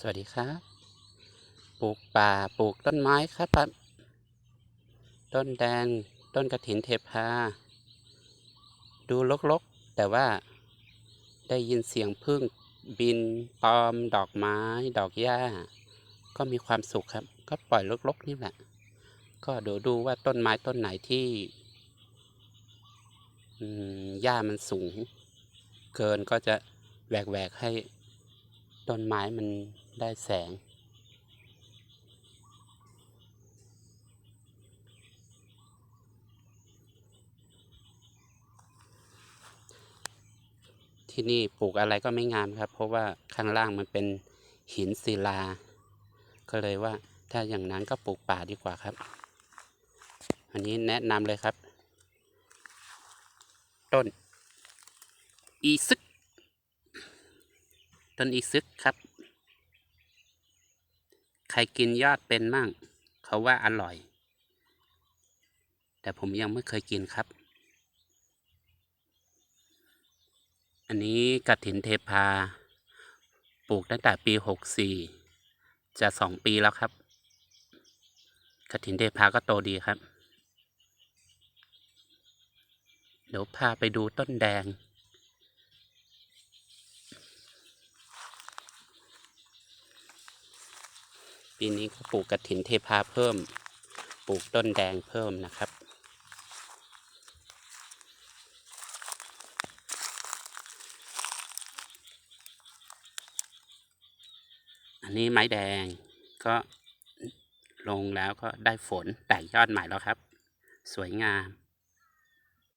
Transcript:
สวัสดีครับ ปลูกป่าปลูกต้นไม้ครับ ต้นแดง ต้นกระถินเทพา ดูรกๆ แต่ว่าได้ยินเสียงพึ่งบินปลอม ดอกไม้ ดอกหญ้า ก็มีความสุขครับ ก็ปล่อยรกๆ นี่แหละ ก็ดูดูว่าต้นไม้ต้นไหนที่หญ้ามันสูง เกินก็จะแหวกๆให้ต้นไม้มัน ได้แสง ที่นี่ปลูกอะไรก็ไม่งามครับ เพราะว่าข้างล่างมันเป็นหินศิลา ก็เลยว่าถ้าอย่างนั้นก็ปลูกป่าดีกว่าครับ อันนี้แนะนำเลยครับ ต้น อีซึก ต้นอีซึกครับ ใครกินยอดเป็นมั่ง เขาว่าอร่อย แต่ผมยังไม่เคยกินครับ อันนี้กระถินเทพา ปลูกตั้งแต่ปีหกสี่จะสองปีแล้วครับกระถินเทพาก็โตดีครับ เดี๋ยวพาไปดูต้นแดง ปีนี้ก็ปลูกกระถินเทพาเพิ่ม ปลูกต้นแดงเพิ่มนะครับ อันนี้ไม้แดงก็ลงแล้วก็ได้ฝนแตกยอดใหม่แล้วครับ สวยงาม